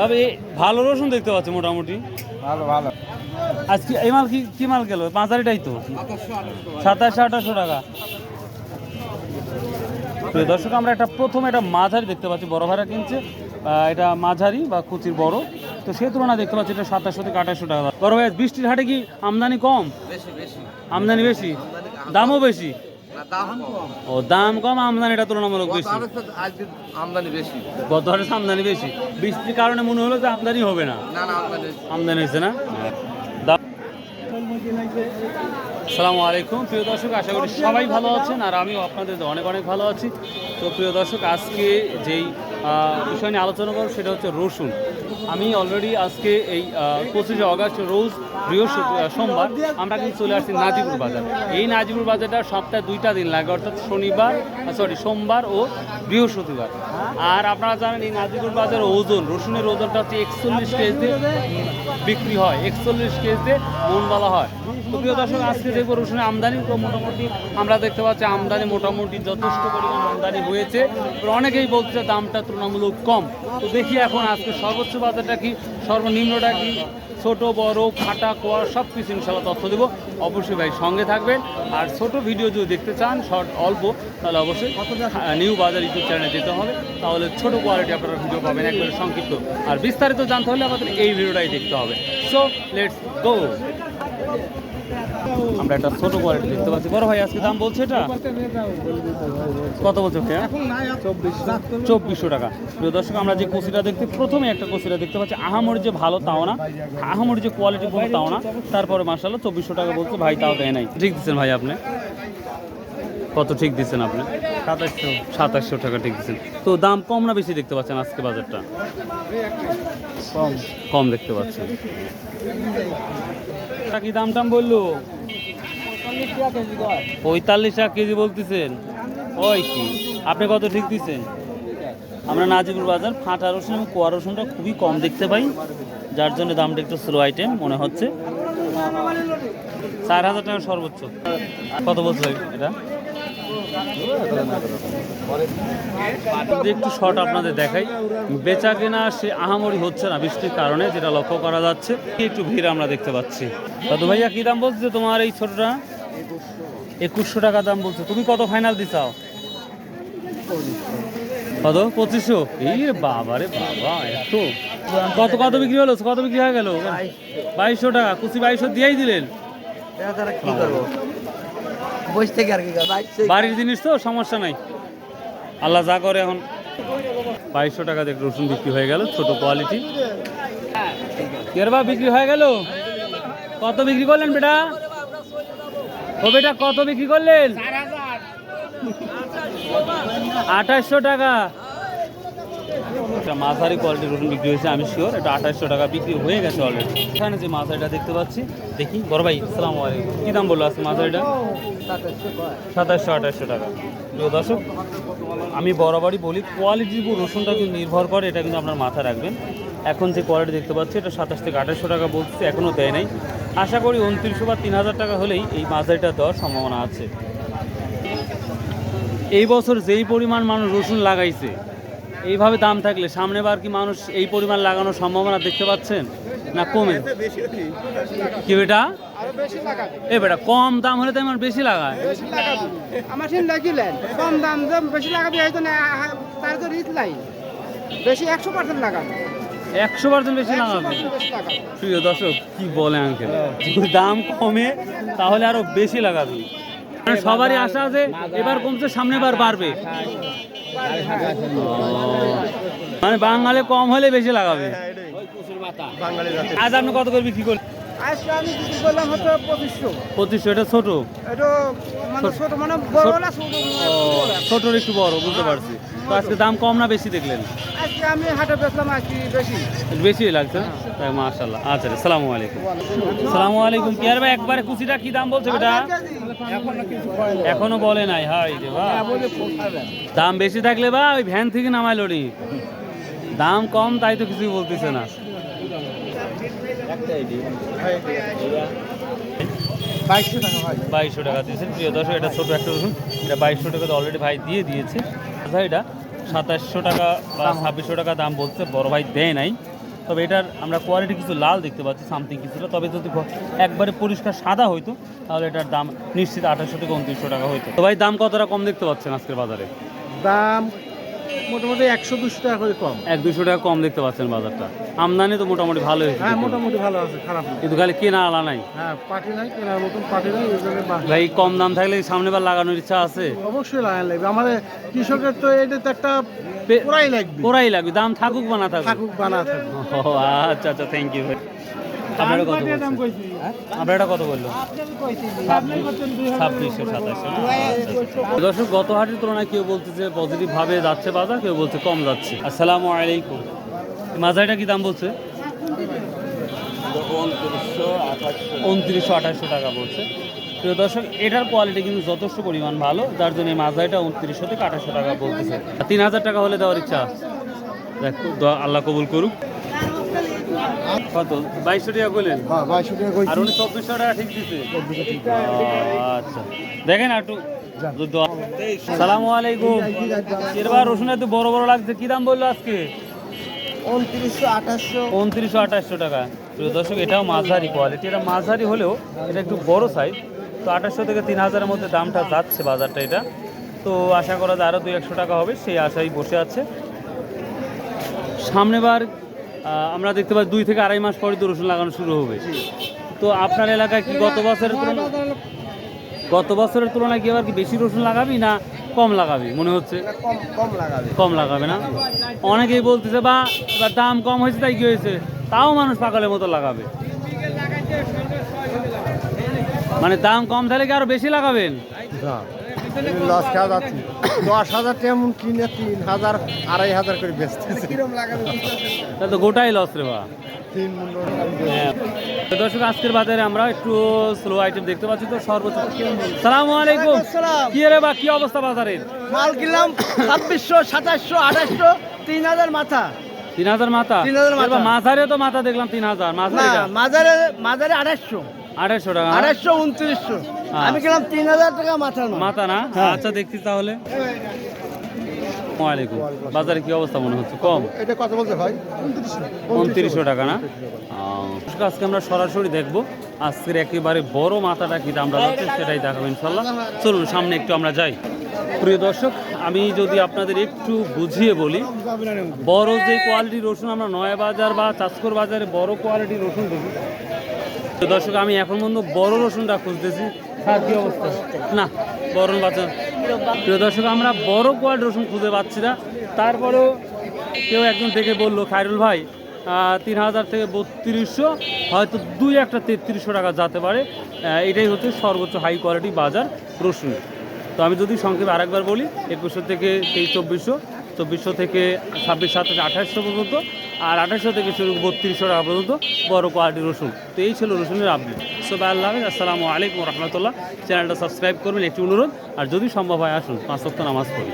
তবে ভালো রসুন দেখতে পাচ্ছি মোটামুটি। ভালো ভালো। আজকে এই মাল কি কি মাল গেল? মাঝারিটাই তো। সাতাশশো আঠাশশো টাকা। প্রিয় দর্শক আমরা একটা প্রথমে একটা মাঝারি দেখতে পাচ্ছি। বড় ভাড়া কিনছে। এটা মাঝারি বা কুচির বড়। তো সে তুলনায় দেখতে পাচ্ছি এটা সাতাশশো থেকে আঠাশশো টাকা। বড় ভাই বৃষ্টির হাটে কি আমদানি কম? বেশি বেশি। আমদানি বেশি? দামও বেশি? ও দাম কম আমদানিটা তুলনামূলক বেশি। আজকে আমদানি বেশি। গত হাটে আমদানি বেশি। বৃষ্টির কারণে মনে হলো যে আমদানি হবে না। না না আমদানি হয়েছে। না? সালামু আলাইকুম প্রিয় দর্শক আশা করি সবাই ভালো আছেন আর আমিও আপনাদের অনেক অনেক ভালো আছি। তো প্রিয় দর্শক আজকে যেই বিষয় নিয়ে আলোচনা করব, সেটা হচ্ছে রসুন। আমি অলরেডি আজকে এই পঁচিশে অগাস্ট রোজ বৃহস্পতি সোমবার আমরা কিন্তু চলে আসছি নাজিপুর বাজার। এই নাজিপুর বাজারটা সপ্তাহে দুইটা দিন লাগে, অর্থাৎ শনিবার সরি সোমবার ও বৃহস্পতিবার। আর আপনারা জানেন, এই নাজিপুর বাজারের ওজন, রসুনের ওজনটা হচ্ছে একচল্লিশ কেজিতে বিক্রি হয়। একচল্লিশ কেজিতে মন বলা হয়। প্রিয় দর্শক, আজকে দেখব রসুনের আমদানি তো মোটামুটি আমরা দেখতে পাচ্ছি, আমদানি মোটামুটি যথেষ্ট পরিমাণ আমদানি হয়েছে। অনেকেই বলছে দামটা তুলনামূলক কম। তো দেখি এখন আজকে সর্বোচ্চ বাজারটা কি, সর্বনিম্নটা কি? ছোট, বড় খাটা কোয়া সব কিছু ইনশাল্লাহ তথ্য দেবো। অবশ্যই ভাই সঙ্গে থাকবেন। আর ছোট ভিডিও যদি দেখতে চান, শর্ট, অল্প তাহলে অবশ্যই আহ, নিউ বাজার ইউটিউব চ্যানেলে যেতে হবে। তাহলে ছোট কোয়ালিটি আপনারা ভিডিও পাবেন একবারে সংক্ষিপ্ত। আর বিস্তারিত জানতে হলে আমাদের এই ভিডিওটাই দেখতে হবে। সো লেটস গো আমরা একটা ছোট কোয়ালিটি দেখতে পাচ্ছি। বড় ভাই আজকে দাম বলছে এটা? কত বলছে চব্বিশশো টাকা। প্রিয় দর্শক আমরা যে কচিটা দেখতে প্রথমে একটা কচিটা দেখতে পাচ্ছি। আহামরি যে ভালো তাও না আহামরি যে কোয়ালিটি ভালো তাও না। তারপরে মার্শাল্লাহ চব্বিশশো টাকা বলছে ভাই তাও দেয় নাই। ঠিক দিচ্ছেন ভাই আপনি? কত ঠিক দিচ্ছেন আপনি? সাতাশশো। সাতাশশো টাকা ঠিক দিচ্ছেন। তো দাম কম না বেশি দেখতে পাচ্ছেন আজকে বাজারটা? কম। কম দেখতে পাচ্ছেন। কি দাম টাম বলল? পঁয়তাল্লিশ টাকা কেজি বলতেছেন। ওই কি? আপনি কত ঠিক দিচ্ছেন? আমরা নাজিবুর বাজার ফাঁটা রসুন এবং কোয়া রসুনটা খুবই কম দেখতে পাই। যার জন্য দামটা একটু স্লো আইটেম মনে হচ্ছে। চার হাজার টাকা সর্বোচ্চ। কত বলছে এটা? যদি একটু শর্ট আপনাদের দেখাই। বেচা কেনা সে আহামরি হচ্ছে না বৃষ্টির কারণে যেটা লক্ষ্য করা যাচ্ছে। একটু ভিড় আমরা দেখতে পাচ্ছি। দাদু ভাইয়া কি দাম বলছে তোমার এই ছোটটা? একুশশো টাকা দাম বলছে। তুমি কত ফাইনাল দিছাও? কত? পঁচিশশো? এই বাবা রে বাবা এত। কত কত বিক্রি হলো? কত বিক্রি হয়ে গেল? বাইশশো টাকা। কুচি বাইশশো দিয়েই দিলেন। বাড়ির জিনিস তো, সমস্যা নাই। আল্লাহ যা করে এখন। বাইশশো টাকা দিয়ে রসুন বিক্রি হয়ে গেল, ছোট কোয়ালিটি কেরবা বিক্রি হয়ে গেল? কত বিক্রি করলেন বেটা? ও বেটা, কত বিক্রি করলেন? আঠাশশো টাকা। একটা মাঝারি কোয়ালিটির রসুন বিক্রি হয়েছে, আমি শিওর এটা আঠাশশো টাকা বিক্রি হয়ে গেছে অলরেডি এখানে যে মাঝারিটা দেখতে পাচ্ছি, দেখি, বড় ভাই সালাম আলাইকুম। কী দাম বলল আজকে মাঝারিটা? সাতাশশো আঠাশশো টাকা। প্রিয় দর্শক, আমি বরাবরই বলি কোয়ালিটির উপর রসুনটা কিন্তু নির্ভর করে, এটা কিন্তু আপনার মাথা রাখবেন। এখন যে কোয়ালিটি দেখতে পাচ্ছি, এটা সাতাশ থেকে আঠাশশো টাকা বলছে এখনও দেয় নাই। আশা করি উনত্রিশশো বা তিন হাজার টাকা হলেই এই মাঝারিটা দেওয়ার সম্ভাবনা আছে। এই বছর যেই পরিমাণ মানুষ রসুন লাগাইছে এইভাবে দাম থাকলে সামনে বার কি মানুষ এই পরিমাণ লাগানোর সম্ভাবনা দেখতে পাচ্ছেন? না কমে? কি বেটা? এ বেটা কম দাম হলে তো আমার বেশি লাগায়। আমার সিন লাগিলেন কম দাম বেশি লাগাবি হয়তো না তার তো রিট নাই। বেশি একশো পার্সেন্ট লাগাবে। একশো পার্সেন্ট বেশি লাগাবে? প্রিয় দর্শক কি বলে আঙ্কেল যদি দাম কমে তাহলে আরও বেশি লাগাবে। সবারই আশা আছে এবার কমছে সামনে বার বাড়বে। মানে বাঙালি কম হলে বেশি লাগাবে। আজ আপনি কত করে বিক্রি করলেন? আজকে আমি বিক্রি করলাম হচ্ছে পঁচিশশো। পঁচিশশো এটা ছোট? এটা মানে ছোট। মানে বড় না ছোট একটু বড় বুঝতে পারছি। তো আজকে দাম কম না বেশি দেখলেন? আজকে আমি হাটে বেচলাম আজকে বেশি। বেশি লাগছে মাশাল্লাহ আচ্ছা রে, সালামু আলাইকুম। সালামু আলাইকুম কি আর ভাই একবারে কুচিটা কি দাম বলছে বেটা? এখনও বলে নাই হাই রে বা দাম বেশি থাকলে বা ওই ভ্যান থেকে নামাইলো নি দাম কম তাই তো কিছুই বলতেছে না। বাইশশো টাকা ভাই। বাইশশো টাকা দিয়েছেন। প্রিয় দর্শক এটা ছোট একটা রসুন এটা বাইশশো টাকা তো অলরেডি ভাই দিয়ে দিয়েছে। এটা সাতাশশো টাকা বা ছাব্বিশশো টাকা দাম বলছে বড় ভাই দেয় নাই। তবে এটার আমরা কোয়ালিটি কিছু লাল দেখতে পাচ্ছি সামথিং কিছুটা তবে যদি একবারে পরিষ্কার সাদা হইতো তাহলে এটার দাম নিশ্চিত আঠাশশো থেকে উনত্রিশশো টাকা হইতো। তো ভাই দাম কতটা কম দেখতে পাচ্ছেন আজকের বাজারে? দাম মোটামুটি একশো দুশো টাকা করে কম। এক দুশো টাকা কম দেখতে পাচ্ছেন বাজারটা। আমদানি তো মোটামুটি ভালো হয়েছে হ্যাঁ মোটামুটি ভালো আছে খারাপ না কিন্তু খালি কেনা আলা নাই। হ্যাঁ পার্টি নাই কেনার মতন পার্টি নাই ওই জন্য বা- ভাই কম দাম থাকলে সামনে বার লাগানোর ইচ্ছা আছে? অবশ্যই লাগান লাগবে। আমাদের কৃষকের তো এটা তো একটা পে- পুরাই লাগবে। ওরাই লাগবে। দাম থাকুক বা না থাকুক। থাকুক বানা থাকুক। ও আচ্ছা আচ্ছা থ্যাংক ইউ ভাই। আপনারা কত বলছেন? আপনারা কত বলল ছাব্বিশশো সাতাশশো দর্শক গত হাটের তুলনায় কেউ বলতেছে পজিটিভ ভাবে যাচ্ছে বাজার কেউ বলছে কম যাচ্ছে। আসসালামু আলাইকুম। মাজাইটা কি দাম বলছে? উনত্রিশশো আঠাশশো টাকা বলছে। প্রিয় দর্শক এটার কোয়ালিটি কিন্তু যথেষ্ট পরিমাণ ভালো যার জন্য এই মাজাইটা উনত্রিশশো থেকে আঠাশশো টাকা বলতেছে। তিন হাজার টাকা হলে দেওয়ার ইচ্ছা দেখ আল্লাহ কবুল করুক। কত? বাইশশো টাকা করলেন হ্যাঁ বাইশশো টাকা আর উনি চব্বিশশো টাকা ঠিক আচ্ছা। দেখেন আর একটু সালামু আলাইকুম। এবার রসুন এত বড় বড় লাগছে। কি দাম বলল আজকে? উনত্রিশশো আঠাশশো। উনত্রিশশো আঠাশশো টাকা। দর্শক এটাও মাঝারি কোয়ালিটি এটা মাঝারি হলেও এটা একটু বড় সাইজ তো আঠাশশো থেকে তিন হাজারের মধ্যে দামটা যাচ্ছে বাজারটা এটা। তো আশা করা যায় আরও দুই একশো টাকা হবে। সেই আশাই বসে আছে। সামনেবার আমরা দেখতে পাই দুই থেকে আড়াই মাস পরে তো রসুন লাগানো শুরু হবে। তো আপনার এলাকায় কি গত বছরের তুলনায় গত বছরের তুলনায় কি আবার কি বেশি রসুন লাগাবি না কম লাগাবি মনে হচ্ছে? কম কম লাগাবে। কম লাগাবে না? অনেকেই বলতেছে বা এবার দাম কম হয়েছে তাই কি হয়েছে? তাও মানুষ পাগলের মতো লাগাবে। মানে দাম কম থাকলে কি আরও বেশি লাগাবেন? লস খাওয়া যাচ্ছে। দশ হাজার তেমন কিনে তিন হাজার আড়াই হাজার করে বেচতেছে? তাহলে তো গোটাই লস রে বা তিন হ্যাঁ। তো দর্শক আজকের বাজারে আমরা একটু স্লো আইটেম দেখতে পাচ্ছি তো সর্বোচ্চ সালাম আলাইকুম কি রে বা কি অবস্থা বাজারের মাল কিনলাম ছাব্বিশশো সাতাশশো আঠাশশো তিন হাজার মাথা তিন হাজার মাথা 3000 মাথা। এবার মাথারে তো মাথা দেখলাম তিন হাজার না মাথারে মাজারে মাজারে আঠাশশো আঠাশশো টাকা? আঠাশশো উনত্রিশশো। আমি কিনলাম তিন হাজার টাকা মাল। মাথা না? আচ্ছা দেখছি তাহলে। ওয়ালাইকুম। বাজারে কি অবস্থা মনে হচ্ছে? কম? এটা কত বলতে হয়। উনত্রিশশো টাকা না? আজকে আমরা সরাসরি দেখব। আজকের একেবারে বড় মাথাটা কি দামটা যাচ্ছে সেটাই দেখাবো ইনশাল্লাহ। চলুন সামনে একটু আমরা যাই। প্রিয় দর্শক আমি যদি আপনাদের একটু বুঝিয়ে বলি বড় যে কোয়ালিটি রসুন আমরা নয়া বাজার বা চাষকর বাজারে বড় কোয়ালিটি রসুন দেখি। দর্শক আমি এখন পর্যন্ত বড় রসুনটা খুঁজতেছি। না, বড় বাজার প্রিয় দর্শক, আমরা বড় কোয়ালিটি রসুন খুঁজে পাচ্ছি না। তারপরেও কেউ একজন দেখে বলল, খায়রুল ভাই তিন হাজার থেকে বত্রিশশো, হয়তো দুই একটা তেত্রিশশো টাকা যেতে পারে। এটাই হচ্ছে সর্বোচ্চ হাই কোয়ালিটি বাজার রসুন। তো আমি যদি সংক্ষেপে আরেকবার বলি, একুশশো থেকে তেইশ, চব্বিশশো চব্বিশশো থেকে ছাব্বিশ, সাতাশ, আঠাশশো পর্যন্ত আর আঠাশশো থেকে শুরু বত্রিশশো টাকা পর্যন্ত বড় কোয়ালিটি রসুন। তো এই ছিল রসুনের আপডেট সো আল্লাহ আসসালামু আলাইকুম রহমতুল্লাহ। চ্যানেলটা সাবস্ক্রাইব করবেন, একটি অনুরোধ। আর যদি সম্ভব হয়, আসুন, পাঁচ সপ্তাহ নামাজ পড়ি।